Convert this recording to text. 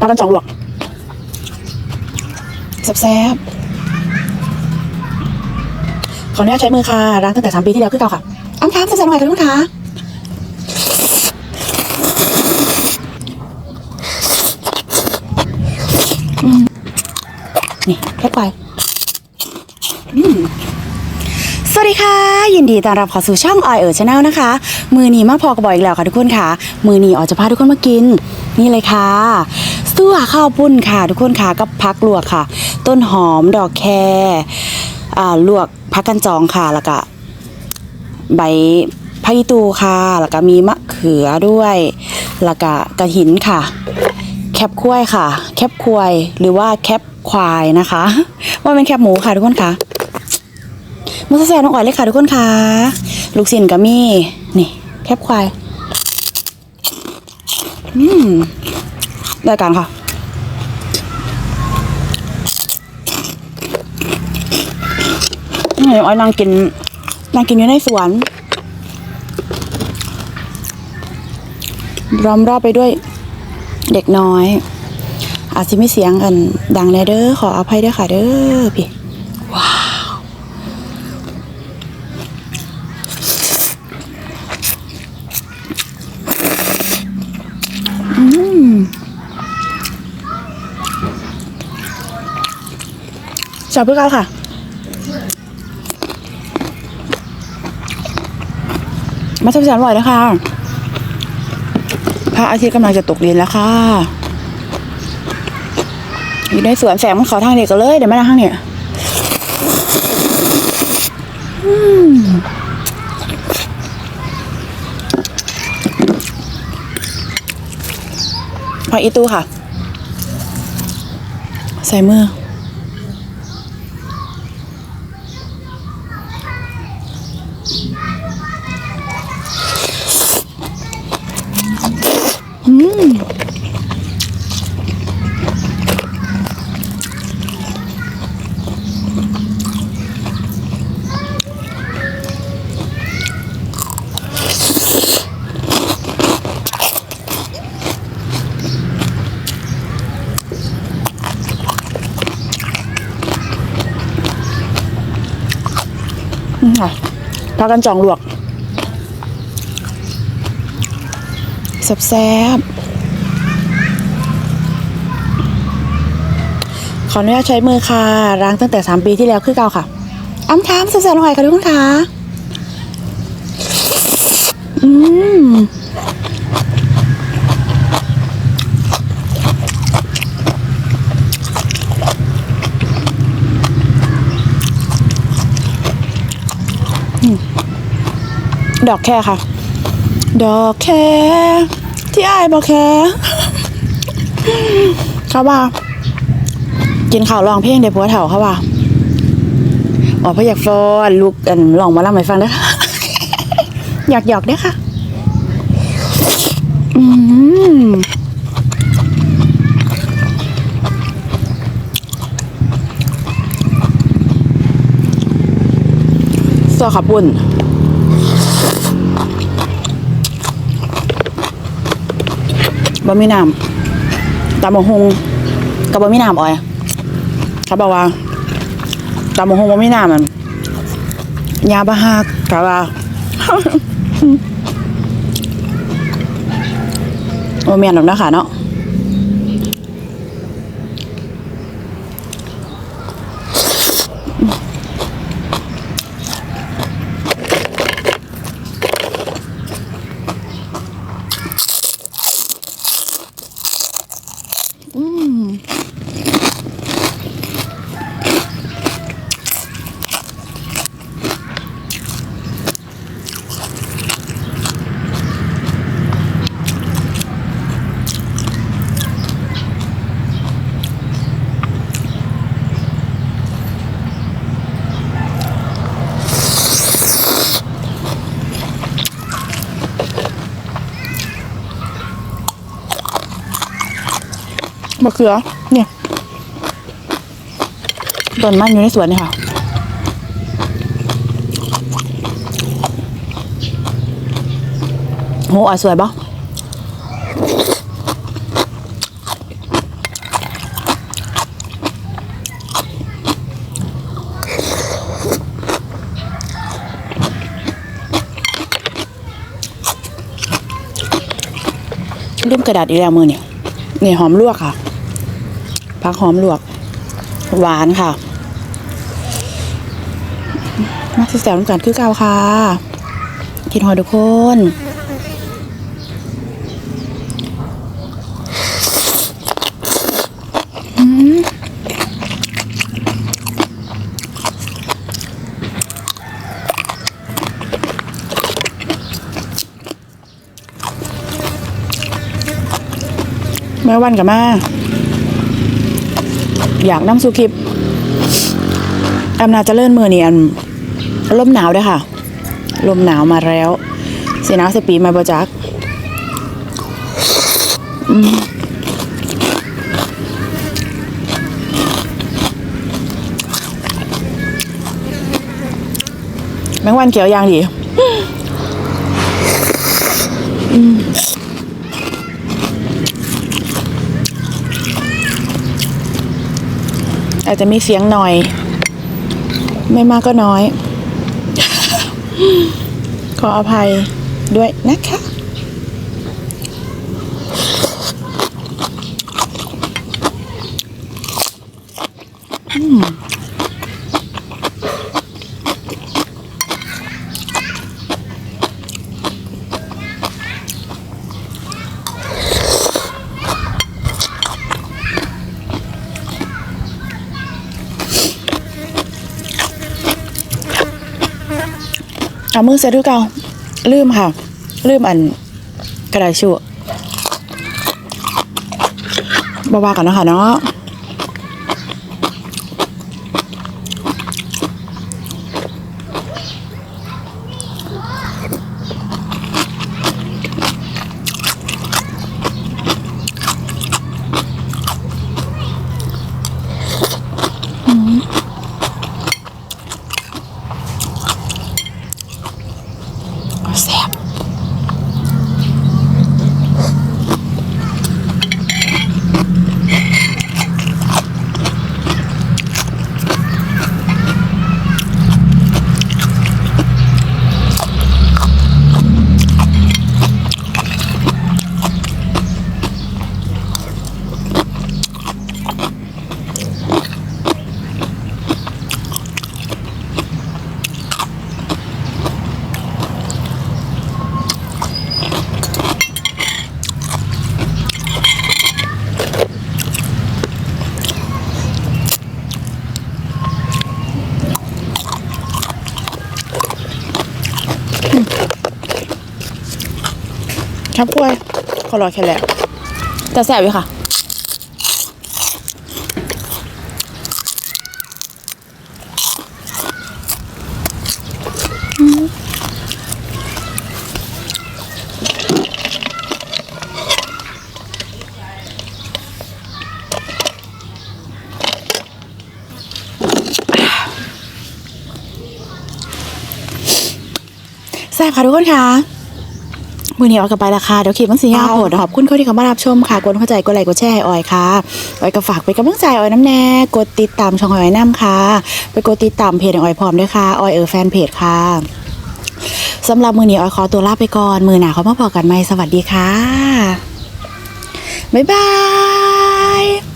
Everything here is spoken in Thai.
ปลากันจองหลวกแซ่บๆขออนุญาตใช้มือค่ะร้านตั้งแต่สามปีที่แล้วคือเก่าค่ะอ้ำครับแซ่บๆหน่อยค่ะทุกคนค่ะนี่แค่ไปสวัสดีค่ะ ยินดีต้อนรับเข้าสู่ช่องออยเอ๋อชาแนลนะคะ มือนีมาพอกับบ่อยอีกแล้วค่ะทุกคนค่ะ มือนีออจะพาทุกคนมากิน นี่เลยค่ะ ซั่วข้าวปุ้นค่ะ ทุกคนค่ะกับพักลวกค่ะ ต้นหอมดอกแคอ่าลวกพักกันจองค่ะแล้วก็ใบพะยิตูค่ะ แล้วก็มีมะเขือด้วย แล้วก็กระถินค่ะ แคบควายค่ะ แคบควายหรือว่าแคบควายนะคะ ว่าเป็นแคบหมูค่ะทุกคนค่ะมุสแซนน้องอ่อยเลยค่ะทุกคนค่ะ ลูกศิลกับมี่นี่ แคบควาย อืม ได้การค่ะ นี่อ้อยนางกินนางกินอยู่ในสวนล้อมรอบไปด้วยเด็กน้อย อาจจะไม่เสียงกัน ดังแน่เด้อขออภัยด้วยค่ะเด้อพี่ ชอบเพื่อเขาค่ะมาสับสนบ่อยนะคะพระอาทิตย์กำลังจะตกดินแล้วค่ะอยู่ในสวนแสงมันขาทางเด็กกันเลยเดี๋ยวไม่ทางเนี่ยพออีตู้ค่ะ ใส่มือ ค่ะพากันจองหลวกแซ่บๆขออนุญาตใช้มือค่ะล้างตั้งแต่สามปีที่แล้วคือเก่าค่ะอ้ำค้ามแซ่บๆลงไปค่ะทุกคนค่ะอืม ดอกแค่ค่ะ ดอกแค่ที่อายบอกแค่เขาว่า กินข้าวรองเพลงเดี๋ยวผัวเถ่าเขาว่าอ๋อพอยากฟอนลูกอันลองมาเล่าให้ฟังเด้ออยากหยอกเด้อค่ะ อืม สัวขับปุ่นบะหมี่น้ำตำมะฮงกับบะหมี่น้ำอ่อยเขาบอกว่าตำมะฮงบะหมี่น้ำมันยาบะฮักเขาว่าโอเมียนหรอกนะคะเนาะ มะเขือเนี่ยต้นมันอยู่ในสวนนี่ค่ะโหอะสวยปะเริ่มกระดาษอีกแล้วมือเนี่ยเนี่ยหอมลวกค่ะ ผักหอมลวก หวานค่ะมาสิแซวน้ำกันคือเก่าค่ะ กินหอยทุกคนแม่วันกับแมา อยากน้ำซุปคลิปอำนาจเจริญมือเนียนลมหนาวด้วยค่ะ ลมหนาวมาแล้วเสียหนาวเสียปีมาบจักแมงวันเขียวยางดี อาจจะมีเสียงหน่อย ไม่มากก็น้อย ขออภัยด้วยนะคะอืมามือเสร็จหรือเปล่าลืมค่ะ ลืมอันกระดาษชูบาวกันนะคะเนาะ ครับกล้วยขอรอแค่แล้วแต่แซ่บอยู่ค่ะแซ่บค่ะทุกคนค่ะ มือนี้ออกกันไปและค่ะเดี๋ยวคลิปมันสียาวโหดขอบคุณคนที่เข้ามารับชมค่ะกดเข้าใจกดไลค์กดแชร์ให้ออยค่ะออยก็ฝากไปนกำลังใจออยน้ำแน่กดติดตามช่องออยน้ำค่ะ ไปกดติดตามเพจของออยพร้อมด้วยค่ะออยเออแฟนเพจค่ะสำหรับมือนี้ออยขอตัวลาไปก่อนมือหนาเขามาพอกันไหมสวัสดีค่ะบ๊ายบาย